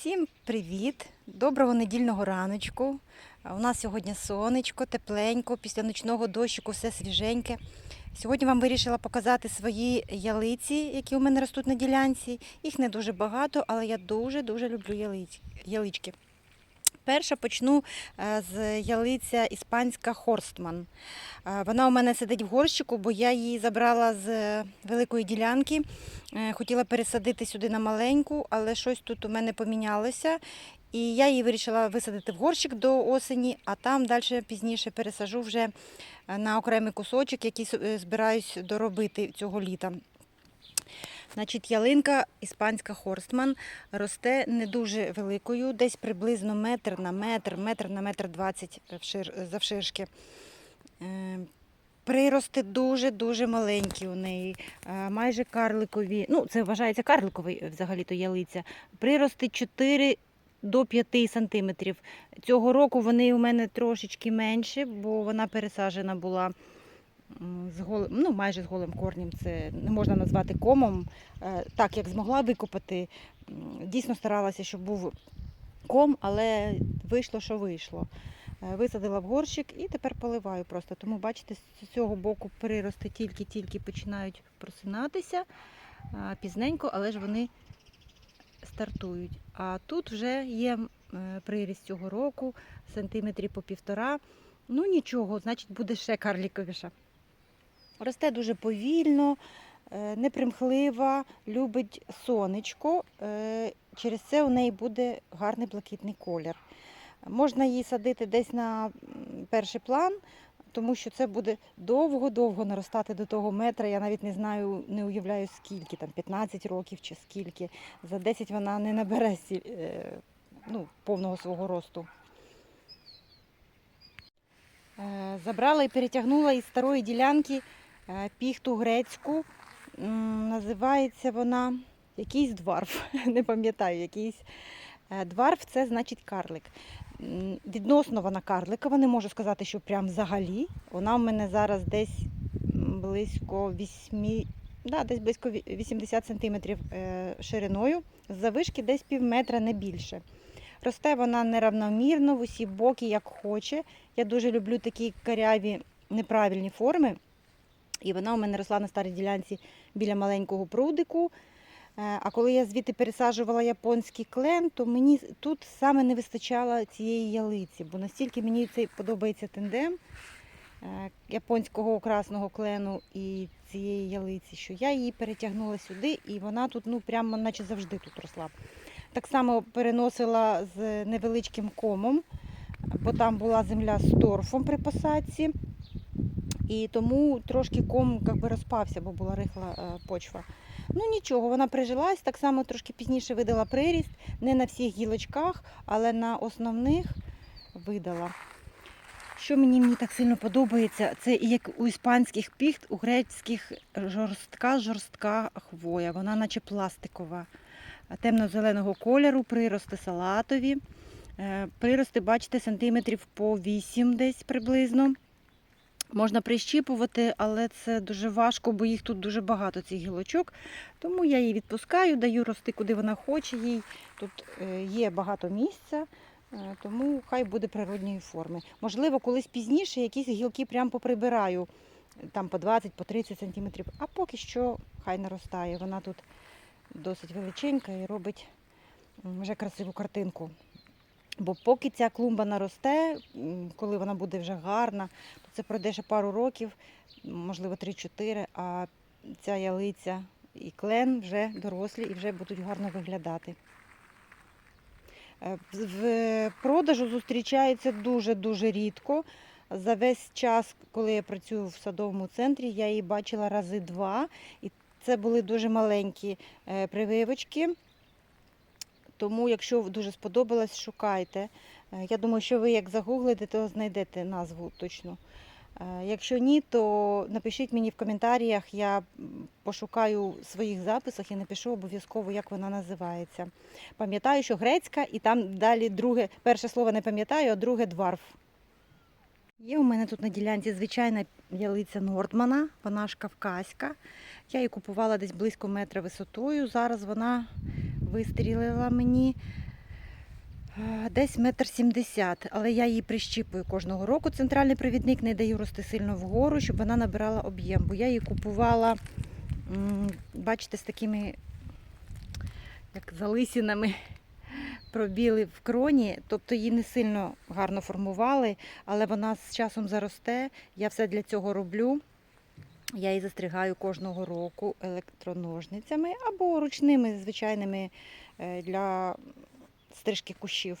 Всім привіт! Доброго недільного раночку. У нас сьогодні сонечко, тепленько, після ночного дощику все свіженьке. Сьогодні вам вирішила показати свої ялиці, які у мене ростуть на ділянці. Їх не дуже багато, але я дуже-дуже люблю ялички. Перша почну е, з ялиця іспанська Хорстман. Е, Вона у мене сидить в горщику, бо я її забрала з великої ділянки. Е, Хотіла пересадити сюди на маленьку, але щось тут у мене помінялося. І я її вирішила висадити в горщик до осені, а там далі пізніше пересажу вже на окремий кусочок, який збираюсь доробити цього літа. Значить, ялинка іспанська Хорстман росте не дуже великою, десь приблизно метр на метр, метр на метр двадцять вшир- завширшки. Е, Прирости дуже-дуже маленькі у неї, е, майже карликові. Ну, це вважається карликовий е, взагалі-то ялиця. Прирости 4 до 5 сантиметрів. Цього року вони у мене трошечки менші, бо вона пересаджена була з голим, ну, майже з голим корнем. Це не можна назвати комом. Е, Так, як змогла викопати, дійсно старалася, щоб був ком, але вийшло, що вийшло. Е, Висадила в горщик і тепер поливаю просто. Тому, бачите, з цього боку прирости тільки-тільки починають просинатися пізненько, але ж вони стартують. А тут вже є е, приріст цього року, сантиметрів по півтора. Ну нічого, значить буде ще карліковіша. Росте дуже повільно, е, непримхлива, любить сонечко. е, Через це у неї буде гарний блакитний колір. Можна її садити десь на перший план, тому що це буде довго-довго наростати до того метра. Я навіть не знаю, не уявляю скільки, там 15 років чи скільки. За 10 вона не набере е, ну, повного свого росту. Забрала і перетягнула із старої ділянки піхту грецьку. Називається вона якийсь дварф, не пам'ятаю, якийсь. Е, Дварф це значить карлик. Відносно вона карликова, не можу сказати, що прям взагалі. Вона в мене зараз десь близько 8, да, десь близько 80 см шириною, з завишки десь пів метра, не більше. Росте вона неравномірно в усі боки, як хоче. Я дуже люблю такі каряві неправильні форми. І вона у мене росла на старій ділянці біля маленького прудику. Е, А коли я звідти пересаджувала японський клен, то мені тут саме не вистачало цієї ялиці, бо настільки мені цей подобається тендем е, японського красного клену і цієї ялиці, що я її перетягнула сюди, і вона тут, ну прямо наче завжди тут росла. Так само переносила з невеличким комом, бо там була земля з торфом при посадці. І тому трошки ком би, розпався, бо була рихла е, почва. Ну нічого, вона прижилась, так само трошки пізніше видала приріст, не на всіх гілочках, але на основних видала. Що мені, мені так сильно подобається, це як у іспанських піхт, у грецьких жорстка жорстка хвоя. Вона наче пластикова, темно-зеленого кольору, прирости салатові. Е, Прирости, бачите, сантиметрів по 8 десь приблизно. Можна прищіпувати, але це дуже важко, бо їх тут дуже багато цих гілочок. Тому я її відпускаю, даю рости, куди вона хоче. Їй тут е, є багато місця, е, тому хай буде природньої форми. Можливо, колись пізніше якісь гілки прям поприбираю, там по 20, по 30 сантиметрів, а поки що хай наростає. Вона тут досить величенька і робить вже красиву картинку. Бо поки ця клумба наросте, коли вона буде вже гарна, то це пройде ще пару років, можливо, 3-4, а ця ялиця і клен вже дорослі і вже будуть гарно виглядати. Е, В продажу зустрічається дуже-дуже рідко. За весь час, коли я працюю в садовому центрі, я її бачила рази два. І це були дуже маленькі е, прививочки. Тому, якщо дуже сподобалось, шукайте. Е, Я думаю, що ви як загуглите, то знайдете назву точно. Е, Якщо ні, то напишіть мені в коментарях, я пошукаю в своїх записах і напишу обов'язково, як вона називається. Пам'ятаю, що грецька, і там далі друге, перше слово не пам'ятаю, а друге дварф. Є у мене тут на ділянці звичайна ялиця Нордмана, вона ж кавказька. Я її купувала десь близько метра висотою. Зараз вона вистрілила мені Е, Десь метр сімдесят, але я її прищіпую кожного року. Центральний провідник не даю рости сильно вгору, щоб вона набирала об'єм. Бо я її купувала, бачите, з такими як залисінами пробіли в кроні, тобто її не сильно гарно формували, але вона з часом заросте. Я все для цього роблю. Я її застригаю кожного року електроножницями або ручними звичайними е, для стрижки кущів.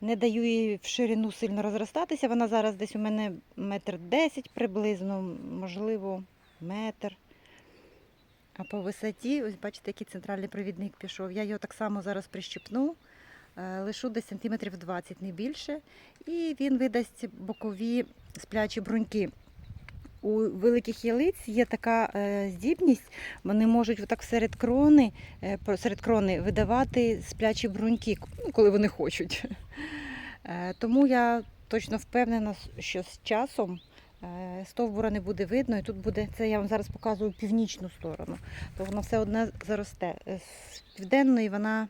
Не даю їй в ширину сильно розростатися. Вона зараз десь у мене метр десять приблизно, можливо, метр. А по висоті, ось бачите, який центральний провідник пішов. Я його так само зараз прищепну, е, лишу десь сантиметрів 20, не більше. І він видасть бокові сплячі бруньки. У великих ялиць є така е, здібність, вони можуть отак серед крони, е, серед крони видавати сплячі бруньки, ну, коли вони хочуть. Е, тому я точно впевнена, що з часом стовбура не буде видно, і тут буде, це я вам зараз показую північну сторону, то воно все одне заросте. З південної вона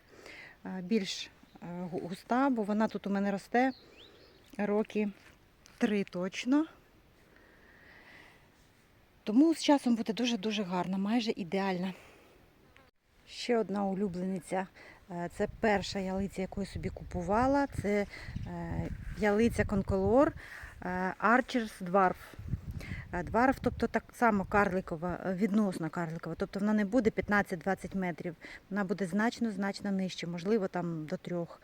більш густа, бо вона тут у мене росте роки три точно. Тому з часом буде дуже-дуже гарна, майже ідеальна. Ще одна улюблениця. е, Це перша ялиця, яку я собі купувала. Це е, ялиця Конколор е, Archers Dwarf. Dwarf, тобто так само карликова, відносно карликова. Тобто вона не буде 15-20 метрів, вона буде значно-значно нижче, можливо, там до трьох.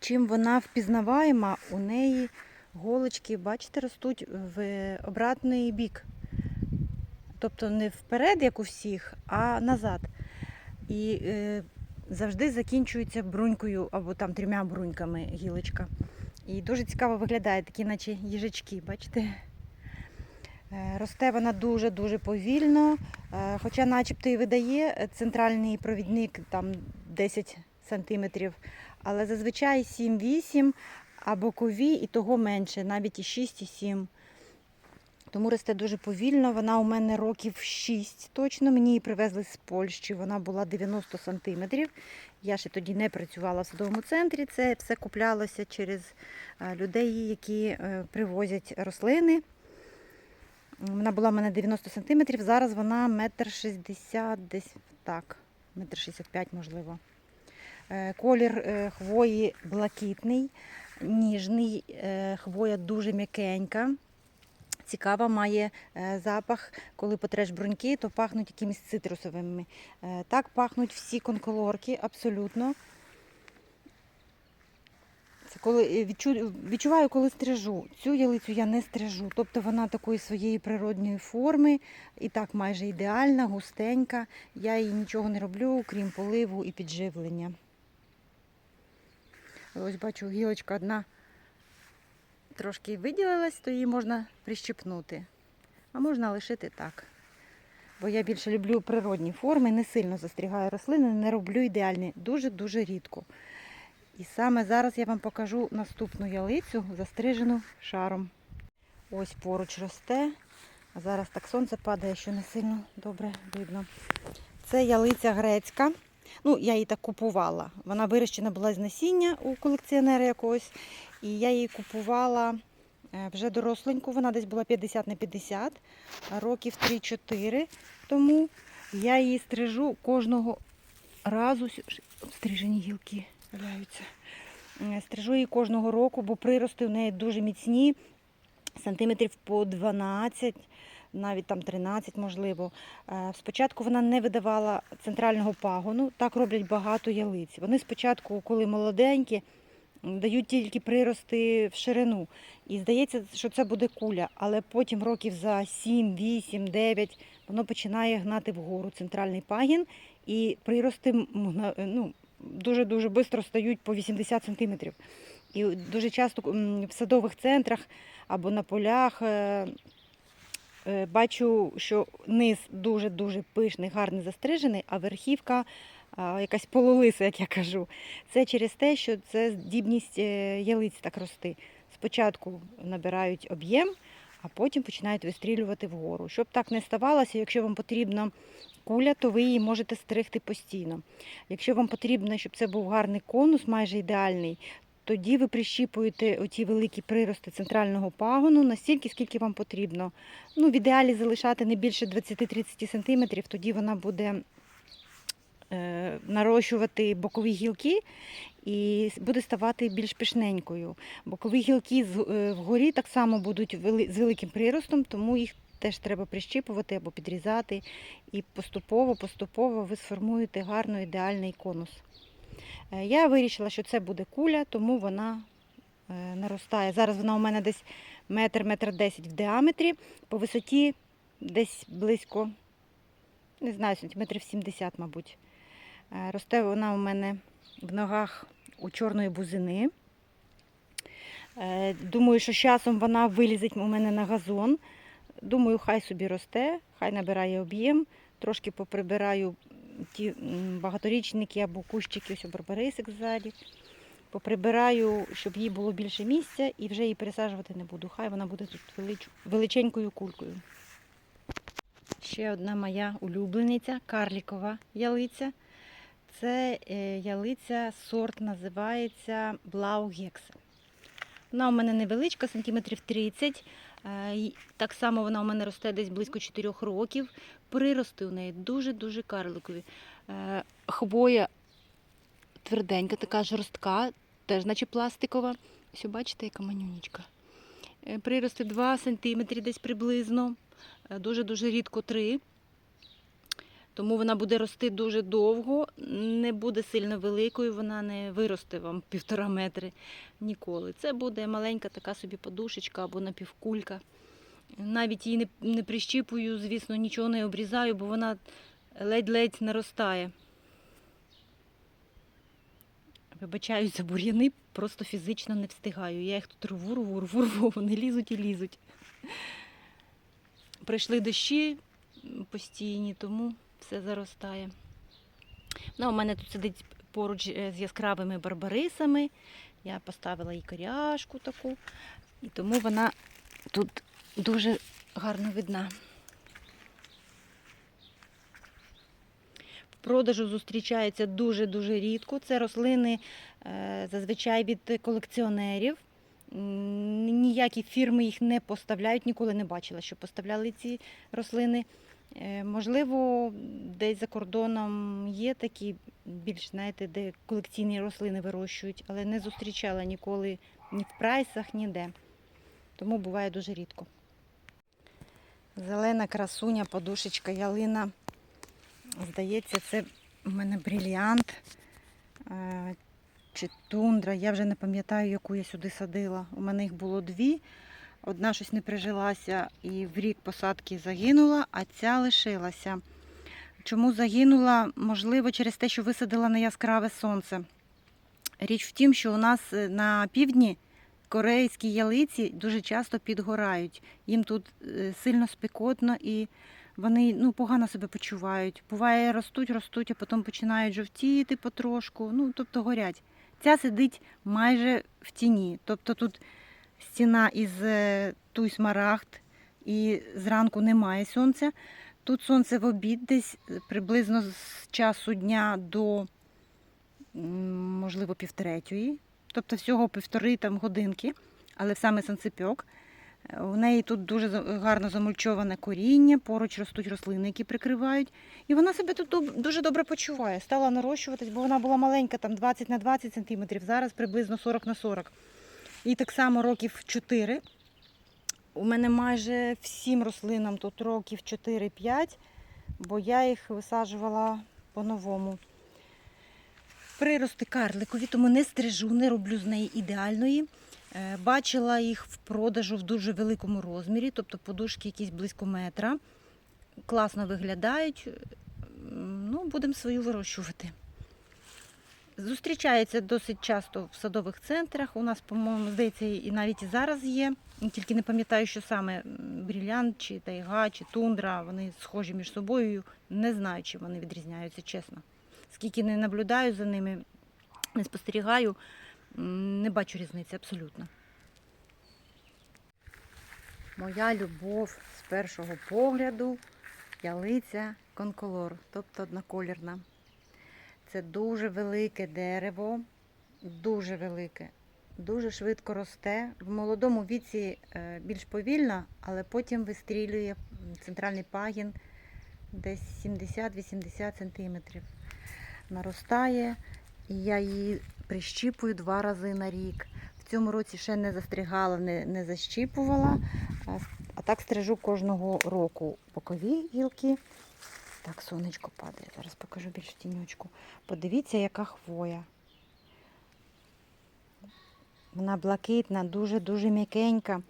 Чим вона впізнаваєма, у неї голочки, бачите, ростуть в обратний бік. Тобто не вперед, як у всіх, а назад. І е, завжди закінчується брунькою або там трьома бруньками гілочка. І дуже цікаво виглядає, такі наче їжачки, бачите? Е, Росте вона дуже-дуже повільно, е, хоча начебто і видає центральний провідник там 10 сантиметрів, але зазвичай 7-8, а бокові і того менше, навіть і 6, і 7. Тому росте дуже повільно. Вона у мене років 6 точно. Мені її привезли з Польщі. Вона була 90 сантиметрів. Я ще тоді не працювала в садовому центрі. Це все куплялося через е, людей, які е, привозять рослини. Вона була в мене 90 сантиметрів. Зараз вона метр 60, десь так, метр 65 можливо. Е, Колір хвої блакитний, ніжний, е, хвоя дуже м'якенька. Цікава, має е, запах, коли потреш бруньки, то пахнуть якимись цитрусовими. Е, Так пахнуть всі конколорки, абсолютно. Це коли відчу, відчуваю, коли стрижу. Цю ялицю я не стрижу. Тобто вона такої своєї природньої форми, і так майже ідеальна, густенька. Я їй нічого не роблю, крім поливу і підживлення. Ось бачу, гілочка одна трошки виділилась, то її можна прищепнути. А можна лишити так. Бо я більше люблю природні форми, не сильно застрігаю рослини, не роблю ідеальні, дуже-дуже рідко. І саме зараз я вам покажу наступну ялицю, застрижену шаром. Ось поруч росте. А зараз так сонце падає, що не сильно добре видно. Це ялиця грецька. Ну, я її так купувала. Вона вирощена була з насіння у колекціонера якогось. І я її купувала е, вже доросленьку. Вона десь була 50 на 50, років 3-4 тому. Я її стрижу кожного разу. Обстрижені гілки валяються. Стрижу її кожного року, бо прирости в неї дуже міцні, сантиметрів по 12, навіть там 13, можливо. Е, Спочатку вона не видавала центрального пагону, так роблять багато ялиць. Вони спочатку, коли молоденькі, дають тільки прирости в ширину. І здається, що це буде куля, але потім років за 7, 8, 9 воно починає гнати вгору центральний пагін, і прирости ну, дуже-дуже швидко стають по 80 сантиметрів. І дуже часто в садових центрах або на полях е, бачу, що низ дуже-дуже пишний, гарний застрижений, а верхівка якась пололиса, як я кажу. Це через те, що це здібність е, ялиць так рости. Спочатку набирають об'єм, а потім починають вистрілювати вгору. Щоб так не ставалося, якщо вам потрібна куля, то ви її можете стригти постійно. Якщо вам потрібно, щоб це був гарний конус, майже ідеальний, тоді ви прищіпуєте оті великі прирости центрального пагону настільки, скільки вам потрібно. Ну, в ідеалі залишати не більше 20-30 см, тоді вона буде е, нарощувати бокові гілки і буде ставати більш пишненькою. Бокові гілки е, вгорі так само будуть з великим приростом, тому їх теж треба прищіпувати або підрізати. І поступово-поступово ви сформуєте гарно ідеальний конус. Е, Я вирішила, що це буде куля, тому вона е, наростає. Зараз вона у мене десь метр, метр десять в діаметрі, по висоті десь близько, не знаю, сантиметрів 70, мабуть. Е, Росте вона у мене в ногах у чорної бузини. Думаю, що з часом вона вилізить у мене на газон. Думаю, хай собі росте, хай набирає об'єм. Трошки поприбираю ті багаторічники або кущики, ось барбарисик ззаді. Поприбираю, щоб їй було більше місця, і вже її пересаджувати не буду. Хай вона буде тут велич... величенькою кулькою. Ще одна моя улюблениця карлікова ялиця. Це е, ялиця, сорт називається Блаугекс. Вона у мене невеличка, сантиметрів 30. Е, Так само вона у мене росте десь близько 4 років. Прирости у неї дуже-дуже карликові. Е, Хвоя тверденька, така жорстка, теж наче пластикова. Ось бачите, яка манюнічка. Е, Прирости 2 см десь приблизно. Дуже-дуже рідко 3 тому вона буде рости дуже довго, не буде сильно великою, вона не виросте вам півтора метри ніколи. Це буде маленька така собі подушечка або напівкулька. Навіть її не, не прищіпую, звісно, нічого не обрізаю, бо вона ледь-ледь наростає. Вибачаюсь за бур'яни, просто фізично не встигаю. Я їх тут рву, рву, рву, рву, вони лізуть і лізуть. Прийшли дощі постійні, тому все заростає. Ну, у мене тут сидить поруч е, з яскравими барбарисами. Я поставила їй коряшку таку, і тому вона тут дуже гарно видна. В продажу зустрічається дуже-дуже рідко. Це рослини е, зазвичай від колекціонерів. Ніякі фірми їх не поставляють, ніколи не бачила, що поставляли ці рослини. Е, Можливо, десь за кордоном є такі більш, знаєте, де колекційні рослини вирощують, але не зустрічала ніколи ні в прайсах, ніде. Тому буває дуже рідко. Зелена красуня, подушечка, ялина. Здається, це в мене брильянт е, чи тундра. Я вже не пам'ятаю, яку я сюди садила. У мене їх було дві. Одна щось не прижилася і в рік посадки загинула, а ця лишилася. Чому загинула? Можливо, через те, що висадила на яскраве сонце. Річ в тім, що у нас е, на півдні корейські ялиці дуже часто підгорають. Їм тут е, сильно спекотно і вони ну, погано себе почувають. Буває, ростуть, ростуть, а потім починають жовтіти потрошку, ну, тобто горять. Ця сидить майже в тіні. Тобто тут стіна із е, туй смарагд, і зранку немає сонця. Тут сонце в обід десь е, приблизно з часу дня до, можливо, півтретьої. Тобто всього півтори там годинки, але саме сонцепьок. Е, У неї тут дуже гарно замульчоване коріння, поруч ростуть рослини, які прикривають. І вона себе тут дуже добре почуває. Стала нарощуватись, бо вона була маленька, там 20 на 20 сантиметрів, зараз приблизно 40 на 40. І так само років 4. У мене майже всім рослинам тут років 4-5, бо я їх висаджувала по-новому. Прирости карликові, тому не стрижу, не роблю з неї ідеальної. Е, Бачила їх в продажу в дуже великому розмірі, тобто подушки якісь близько метра. Класно виглядають. Ну, будемо свою вирощувати. Зустрічається досить часто в садових центрах. У нас, по-моєму, здається, і навіть і зараз є. Тільки не пам'ятаю, що саме брілянт, чи тайга, чи тундра. Вони схожі між собою. Не знаю, чим вони відрізняються, чесно. Скільки не наблюдаю за ними, не спостерігаю, не бачу різниці абсолютно. Моя любов з першого погляду ялиця конколор, тобто одноколірна. Це дуже велике дерево, дуже велике, дуже швидко росте. В молодому віці е, більш повільно, але потім вистрілює центральний пагін десь 70-80 сантиметрів. Наростає, і я її прищіпую два рази на рік. В цьому році ще не застригала, не, не защіпувала, а так стрижу кожного року бокові гілки. Так, сонечко падає. Зараз покажу більш в тіньочку. Подивіться, яка хвоя. Вона блакитна, дуже-дуже м'якенька.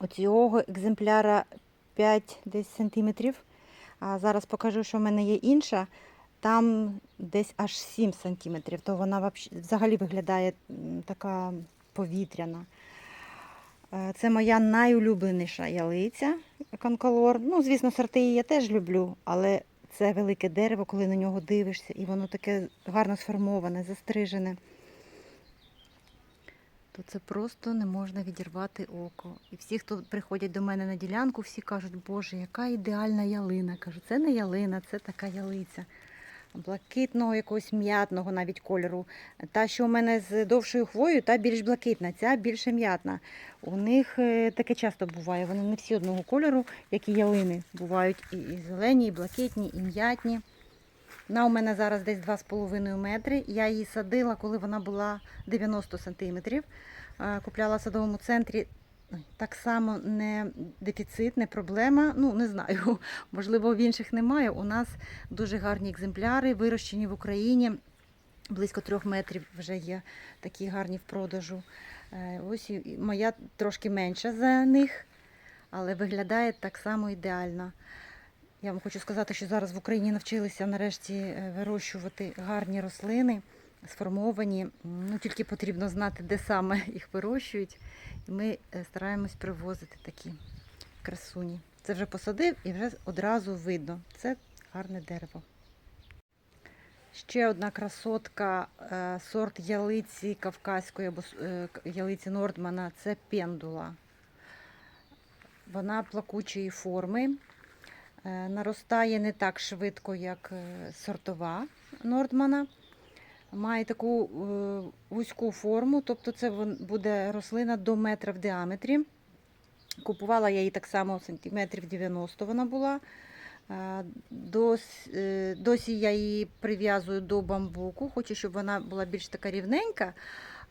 У цього екземпляра 5 десь сантиметрів. А зараз покажу, що в мене є інша. Там десь аж 7 сантиметрів. То вона взагалі виглядає така повітряна. Е, Це моя найулюбленіша ялиця конколор. Ну, звісно, сорти її я теж люблю, але це велике дерево, коли на нього дивишся, і воно таке гарно сформоване, застрижене. То це просто не можна відірвати око. І всі, хто приходять до мене на ділянку, всі кажуть, Боже, яка ідеальна ялина. Кажу, це не ялина, це така ялиця. Блакитного, якогось м'ятного навіть кольору. Та, що у мене з довшою хвоєю, та більш блакитна, ця більше м'ятна. У них е, таке часто буває. Вони не всі одного кольору, як і ялини. Бувають і, і зелені, і блакитні, і м'ятні. Вона у мене зараз десь 2,5 метри. Я її садила, коли вона була 90 сантиметрів. Е, Купляла в садовому центрі. Так само не дефіцит, не проблема. Ну, не знаю. Можливо, в інших немає. У нас дуже гарні екземпляри, вирощені в Україні. Близько трьох метрів вже є такі гарні в продажу. Е, Ось моя трошки менша за них, але виглядає так само ідеально. Я вам хочу сказати, що зараз в Україні навчилися нарешті е, вирощувати гарні рослини, сформовані. Ну, тільки потрібно знати, де саме їх вирощують. І ми е, стараємось привозити такі красуні. Це вже посадив і вже одразу видно. Це гарне дерево. Ще одна красотка, е, сорт ялиці кавказької або е, ялиці Нордмана це пендула. Вона плакучої форми. Наростає не так швидко, як сортова Нордмана. Має таку е, вузьку форму, тобто це буде рослина до метра в діаметрі. Купувала я її так само сантиметрів 90 вона була. Е, Дос, е, досі я її прив'язую до бамбуку. Хочу, щоб вона була більш така рівненька,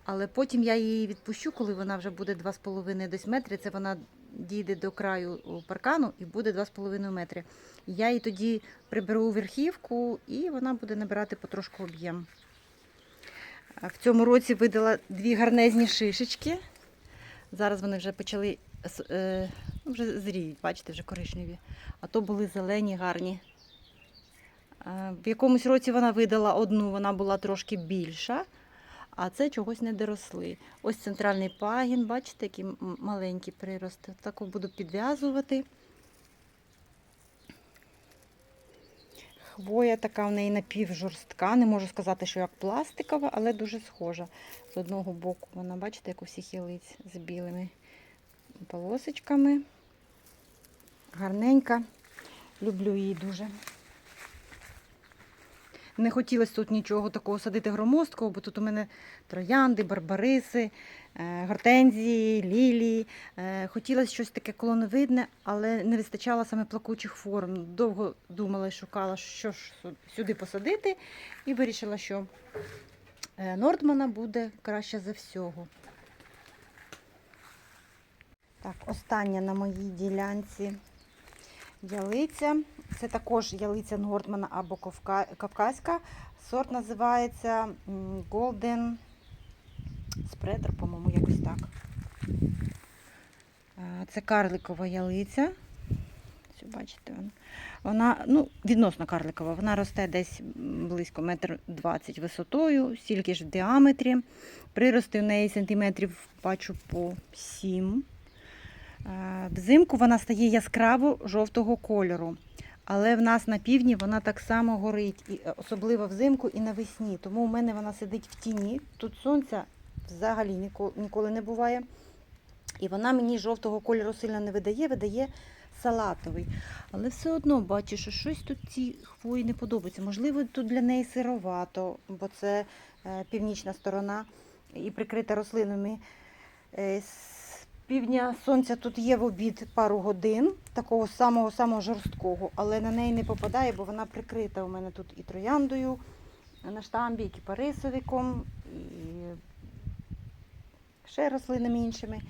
але потім я її відпущу, коли вона вже буде 2,5 десь метри. Це вона дійде до краю паркану і буде 2,5 метри. Я її тоді приберу у верхівку і вона буде набирати потрошку об'єм. В цьому році видала дві гарнезні шишечки. Зараз вони вже почали е, ну, вже зріють, бачите, вже коричневі. А то були зелені, гарні. Е, В якомусь році вона видала одну, вона була трошки більша, а це чогось не доросли. Ось центральний пагін, бачите, які м- маленькі прирости. Так буду підв'язувати. Хвоя така в неї напівжорстка. Не можу сказати, що як пластикова, але дуже схожа. З одного боку вона, бачите, як у всіх ялиць з білими полосочками. Гарненька. Люблю її дуже. Не хотілося тут нічого такого садити громоздкого, бо тут у мене троянди, барбариси, гортензії, лілії. Е, Хотілося щось таке колоновидне, але не вистачало саме плакучих форм. Довго думала і шукала, що ж сюди посадити, і вирішила, що е, Нордмана буде краще за всього. Так, остання на моїй ділянці ялиця. Це також ялиця Нордмана або кавказька. Сорт називається Golden Spreader, по-моєму, якось так. Це карликова ялиця. Бачите, вона. ну, відносно карликова. Вона росте десь близько метр двадцять висотою, стільки ж в діаметрі. Прирости в неї сантиметрів бачу по 7. Е, Взимку вона стає яскраво жовтого кольору. Але в нас на півдні вона так само горить, і е, особливо взимку і навесні. Тому у мене вона сидить в тіні. Тут сонця взагалі ніколи не буває. І вона мені жовтого кольору сильно не видає, видає салатовий. Але все одно бачу, що щось тут цій хвої не подобається. Можливо, тут для неї сировато, бо це е, північна сторона і прикрита рослинами. Е, півдня сонця тут є в обід пару годин, такого самого самого жорсткого, але на неї не попадає, бо вона прикрита у мене тут і трояндою на штамбі, і кіпарисовиком, і ще рослинами іншими.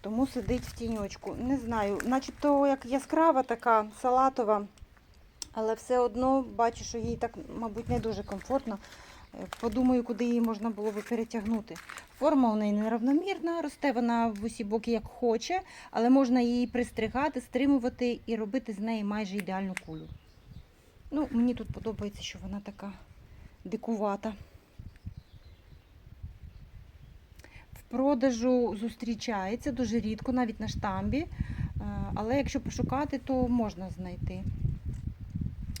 Тому сидить в тіньочку. Не знаю, начебто як яскрава така салатова, але все одно бачу, що їй так, мабуть, не дуже комфортно. Е, Подумаю, куди її можна було би перетягнути. Форма у неї неравномірна, росте вона в усі боки як хоче, але можна її пристригати, стримувати і робити з неї майже ідеальну кулю. Ну, мені тут подобається, що вона така дикувата. В продажу зустрічається дуже рідко, навіть на штамбі. Е, Але якщо пошукати, то можна знайти.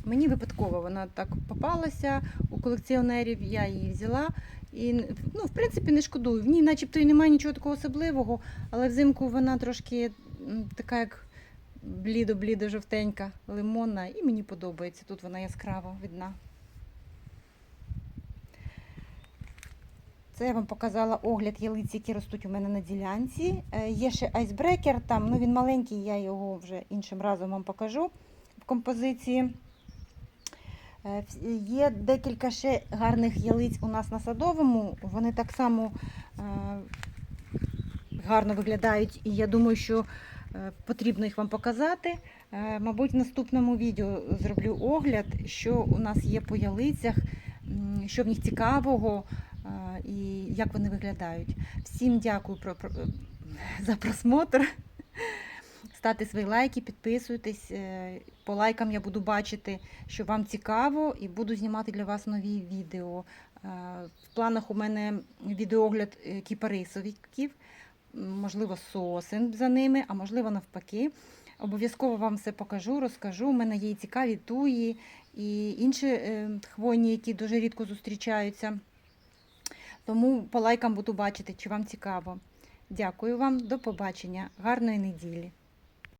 Мені випадково вона так попалася у колекціонерів, я її взяла. І, ну, в принципі, не шкодую. В ній начебто і немає нічого такого особливого, але взимку вона трошки така, як блідо-блідо жовтенька, лимонна, і мені подобається. Тут вона яскраво видна. Це я вам показала огляд ялиць, які ростуть у мене на ділянці. Е, Є ще айсбрекер, там, ну він маленький, я його вже іншим разом вам покажу в композиції. Е, Є декілька ще гарних ялиць у нас на садовому. Вони так само е, гарно виглядають, і я думаю, що потрібно їх вам показати. Мабуть, в наступному відео зроблю огляд, що у нас є по ялицях, що в них цікавого і як вони виглядають. Всім дякую про, про- за просмотр. Ставте свої лайки, підписуйтесь. Е, По лайкам я буду бачити, що вам цікаво, і буду знімати для вас нові відео. Е, В планах у мене відеогляд е, кіпарисовиків, можливо, сосен за ними, а можливо, навпаки. Обов'язково вам все покажу, розкажу. У мене є і цікаві туї, і інші хвойні, які дуже рідко зустрічаються. Тому по лайкам буду бачити, чи вам цікаво. Дякую вам, до побачення, гарної неділі.